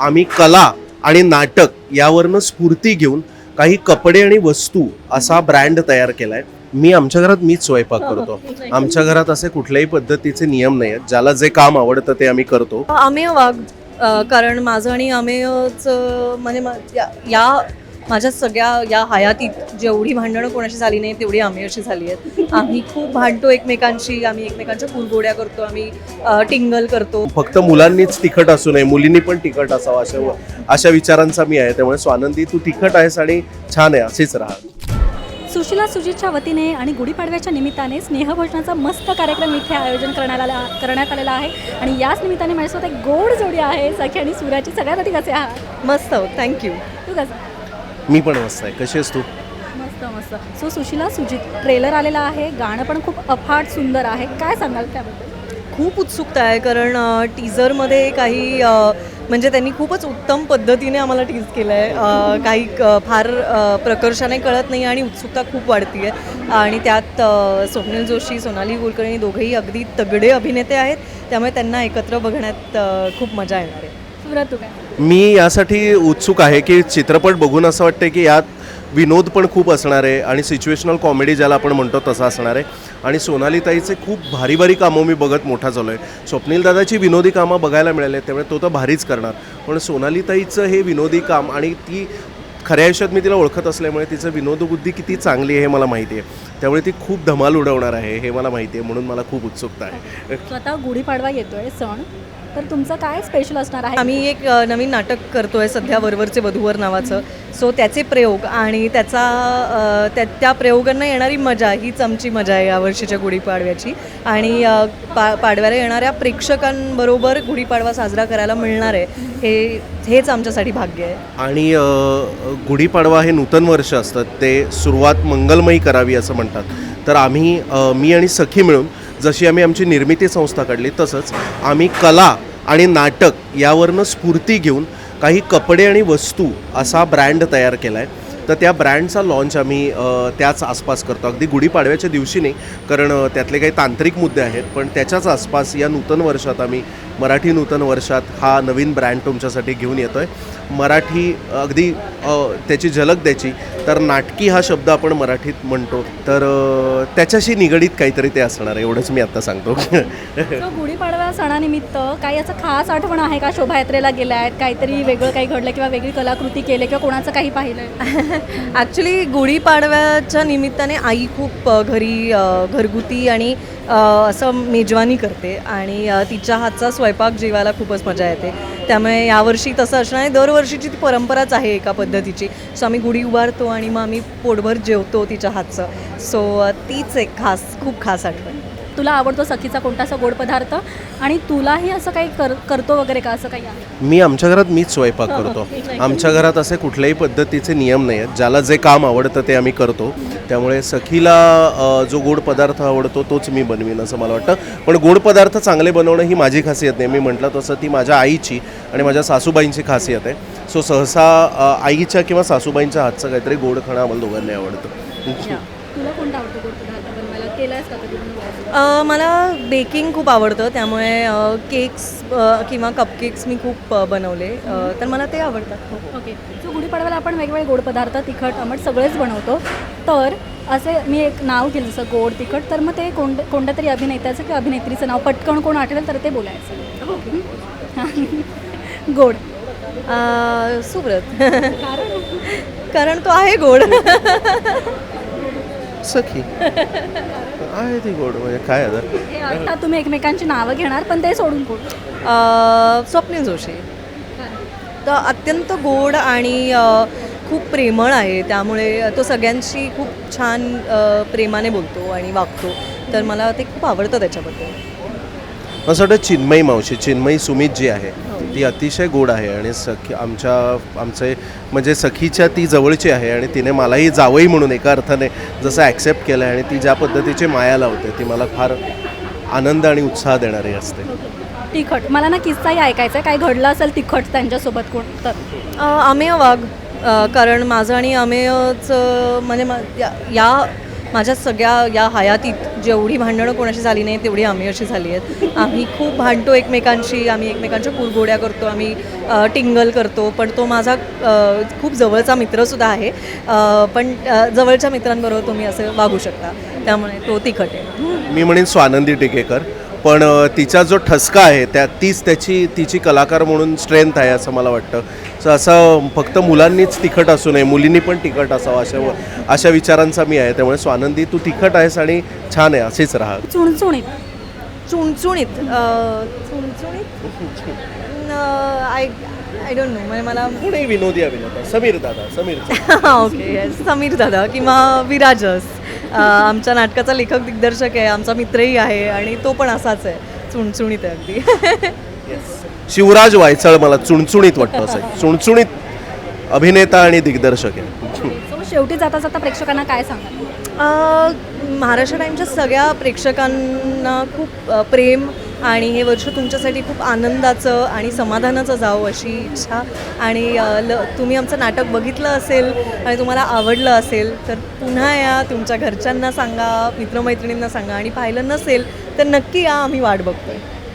आम्ही कला आणि नाटक यावरनं स्फूर्ती घेऊन काही कपडे आणि वस्तू असा ब्रँड तयार केलाय. मी आमच्या घरात मीच स्वयंपाक करतो. आमच्या घरात असे कुठल्याही पद्धतीचे नियम नाही आहेत ज्याला जे काम आवडतं ते आम्ही करतो. अमेय वाघ कारण माझं आणि अमेयचं म्हणजे या माझ्या सगळ्या या हयातीत जेवढी भांडणं कोणाशी झाली नाही तेवढी अमेयशी झाली आहेत. आम्ही खूप भांडतो एकमेकांशी आम्ही एकमेकांच्या फुलगोड्या करतो आम्ही टिंगल करतो. फक्त मुलांनीच तिखट असू नये मुलींनी पण तिखट असावं अशा अशा विचारांचा मी आहे. त्यामुळे स्वानंदी तू तिखट आहेस आणि छान आहे अशीच राहा. सुशिला सुजितच्या वतीने आणि गुढीपाडव्याच्या निमित्ताने स्नेहभोजनाचा मस्त कार्यक्रम इथे आयोजन करण्यात आला करण्यात आलेला आहे. आणि याच निमित्ताने माझ्यासोबत एक गोड जोडी आहे सखी आणि सूर्याची. सगळ्यात आधी कसे आहात? मस्त थँक्यू तू कसं? मी पण मस्त आहे. कशी आहेस तू? मस्त मस्त. सो सुशिला सुजित ट्रेलर आलेला आहे. गाणं पण खूप अफाट सुंदर आहे. काय सांगाल त्याबद्दल? खूप उत्सुकता आहे कारण टीझरमध्ये काही म्हणजे त्यांनी खूपच उत्तम पद्धतीने आम्हाला टीज केलं आहे काही फार प्रकर्षाने कळत नाही आणि उत्सुकता खूप वाढती आहे आणि त्यात स्वप्नील जोशी सोनाली कुलकर्णी दोघेही अगदी तगडे अभिनेते आहेत. त्यामुळे त्यांना एकत्र बघण्यात खूप मजा येणार आहे. मी यासाठी उत्सुक आहे की चित्रपट बघून असं वाटतं की यात विनोद पण खूप असणार आहे आणि सिच्युएशनल कॉमेडी ज्याला आपण म्हणतो तसं असणार आहे. आणि सोनालीताईचे खूप भारी भारी कामं मी बघत मोठा झालो आहे स्वप्नील दादाची विनोदी कामं बघायला मिळाली त्यामुळे तो तर भारीच करणार. पण सोनालीताईचं हे विनोदी काम आणि ती खऱ्या आयुष्यात मी तिला ओळखत असल्यामुळे तिचं विनोदबुद्धी किती चांगली आहे हे मला माहिती आहे. त्यामुळे ती खूप धमाल उडवणार आहे हे मला माहिती आहे म्हणून मला खूप उत्सुकता आहे. सो आता गुढीपाडवा येतोय सण. तर तुमचं काय स्पेशल असणार आहे? आम्ही एक नवीन नाटक करतोय सध्या वरवरचे वधूवर नावाचं. सो त्याचे प्रयोग आणि त्याचा त्या त्या प्रयोगांना येणारी मजा हीच आमची मजा आहे यावर्षीच्या गुढीपाडव्याची. आणि पा पाडव्याला येणाऱ्या प्रेक्षकांबरोबर गुढीपाडवा साजरा करायला मिळणार आहे. हे हेच आमच्यासाठी भाग्य आहे. आणि गुढीपाडवा हे नूतन वर्ष असतं. ते सुरुवात मंगलमयी करावी असं म्हणतात. तर आम्ही मी आणि सखी मिळून जशी आम्ही आमची निर्मिती संस्था काढली तसंच आम्ही कला आणि नाटक यावरनं स्फूर्ती घेऊन काही कपडे आणि वस्तू असा ब्रँड तयार केला आहे तर त्या ब्रँडचा लॉन्च आम्ही त्याच आसपास करतो. अगदी गुढीपाडव्याच्या दिवशी नाही कारण त्यातले काही तांत्रिक मुद्दे आहेत पण त्याच्याच आसपास या नूतन वर्षात आम्ही मराठी नूतन वर्षात हा नवीन ब्रँड तुमच्यासाठी घेऊन येतो आहे मराठी अगदी त्याची झलक द्यायची. तर नाटकी हा शब्द आपण मराठीत म्हणतो. तर त्याच्याशी निगडीत काहीतरी ते असणार आहे एवढंच मी आत्ता सांगतो. सो गुढीपाडवा सणानिमित्त काही असं खास आठवण आहे का? शोभायात्रेला गेल्या आहेत काहीतरी वेगळं काही घडलं किंवा वेगळी कलाकृती केली किंवा कोणाचं काही पाहिलं ॲक्च्युली गुढीपाडव्याच्या निमित्ताने आई खूप घरी घरगुती आणि असं मेजवानी करते आणि तिच्या हातचा स्वयंपाक जेवायला खूपच मजा येते. त्यामुळे यावर्षी तसं असणार आहे दरवर्षीची ती परंपराच आहे एका पद्धतीची. सो आम्ही गुढी उभारतो आणि मग आम्ही पोटभर जेवतो तिच्या हातचं. सो तीच एक खास खूप खास आठवण. तुला आवडतो सखीचा कोणतासा गोड पदार्थ? आणि तुलाही असं काही कर करतो वगैरे का? असं काही आहे? मी आमच्या घरात मीच स्वयंपाक करतो. आमच्या घरात असे कुठल्याही पद्धतीचे नियम नाही आहेत. ज्याला जे काम आवडतं ते आम्ही करतो. त्यामुळे सखीला अ, जो गोड पदार्थ आवडतो तोच मी बनवीन असं मला वाटतं. पण गोड पदार्थ चांगले बनवणं ही माझी खासियत नाही. मी म्हटलं तसं ती माझ्या आईची आणि माझ्या सासूबाईंची खासियत आहे. सो सहसा अ, आईच्या किंवा सासूबाईंच्या हातचं काहीतरी गोड खाणं आम्हाला दोघांनी आवडतं. तुला कोणता आवडतो गोड पदार्थ बनवायला? का कधी मला बेकिंग खूप आवडतं त्यामुळे केक्स किंवा कपकेक्स मी खूप बनवले. तर मला ते आवडतात हो. ओके. सो गुढीपाडव्याला आपण वेगवेगळे गोड पदार्थ तिखट आंबट सगळेच बनवतो. तर असे मी एक नाव केलं जसं गोड तिखट. तर मग ते कोण कोणत्या तरी अभिनेत्याचं किंवा अभिनेत्रीचं नाव पटकन कोण आठवेल तर ते बोलायचं. ओके. गोड. अ, सुब्रत. कारण? तो आहे गोड. सखी. आहे ती गोड म्हणजे काय आता? हे तुम्ही एकमेकांची नावं घेणार पण ते सोडून कोण? अ, स्वप्नील जोशी. तर अत्यंत गोड आणि अ, खूप प्रेमळ आहे. त्यामुळे तो सगळ्यांशी खूप छान अ, प्रेमाने बोलतो आणि वागतो. तर मला ते खूप आवडतं त्याच्याबद्दल. असं वाटतं चिन्मयी मावशी चिन्मयी सुमित जी आहे ती अतिशय गोड आहे आणि सखी आमच्या आमचे म्हणजे सखीच्या ती जवळची आहे आणि तिने मलाही जावई म्हणून एका अर्थाने जसं ॲक्सेप्ट केलं आहे आणि ती ज्या पद्धतीची माया लावते ती मला फार आनंद आणि उत्साह देणारी असते. तिखट. मला ना किस्साही ऐकायचा आहे. काय घडलं असेल तिखट त्यांच्यासोबत कोण तर. अ, अमेय वाघ कारण माझं आणि अमेयचं म्हणजे या माझ्या सगळ्या या हयातीत जेवढी भांडणं कोणाशी झाली नाही तेवढी आम्ही अशी झाली आहेत. आम्ही खूप भांडतो एकमेकांशी आम्ही एकमेकांच्या कुरघोड्या करतो आम्ही टिंगल करतो. पण तो माझा खूप जवळचा मित्रसुद्धा आहे. पण जवळच्या मित्रांबरोबर तुम्ही असं वागू शकता. त्यामुळे तो तिखट आहे. मी म्हणेन स्वानंदी टिकेकर. पण तिचा जो ठसका आहे त्या तीच त्याची तिची कलाकार म्हणून स्ट्रेंथ आहे असं मला वाटतं. सो असं फक्त मुलांनीच तिखट असू नये मुलींनी पण तिखट असावं अशा अशा विचारांचा मी आहे. त्यामुळे स्वानंदी तू तिखट आहेस आणि छान आहे असेच राहा. चुणचुणीत. चुणचुणीत अ, चुणचुणीत? आय आय डोंट नो म्हणजे मला पुणे विनोदी अभिनेता समीर दादा समीर ओके येस समीर दादा किंवा विराजस. अ, आमच्या नाटकाचा लेखक दिग्दर्शक आहे आमचा मित्रही आहे आणि तो पण असाच आहे. चुणचुणीत आहे अगदी. शिवराज वायचळ मला चुणचुणीत वाटतं असं चुणचुणीत अभिनेता आणि दिग्दर्शक आहे. शेवटी जाता जाता प्रेक्षकांना काय सांगाल? अ, महाराष्ट्र टाईमच्या सगळ्या प्रेक्षकांना खूप प्रेम आणि हे वर्ष तुमच्यासाठी खूप आनंदाचं आणि समाधानाचं जावं अशी इच्छा. आणि ल तुम्ही आमचं नाटक बघितलं असेल आणि तुम्हाला आवडलं असेल तर पुन्हा या तुमच्या घरच्यांना सांगा मित्रमैत्रिणींना सांगा आणि पाहिलं नसेल तर नक्की या आम्ही वाट बघतोय.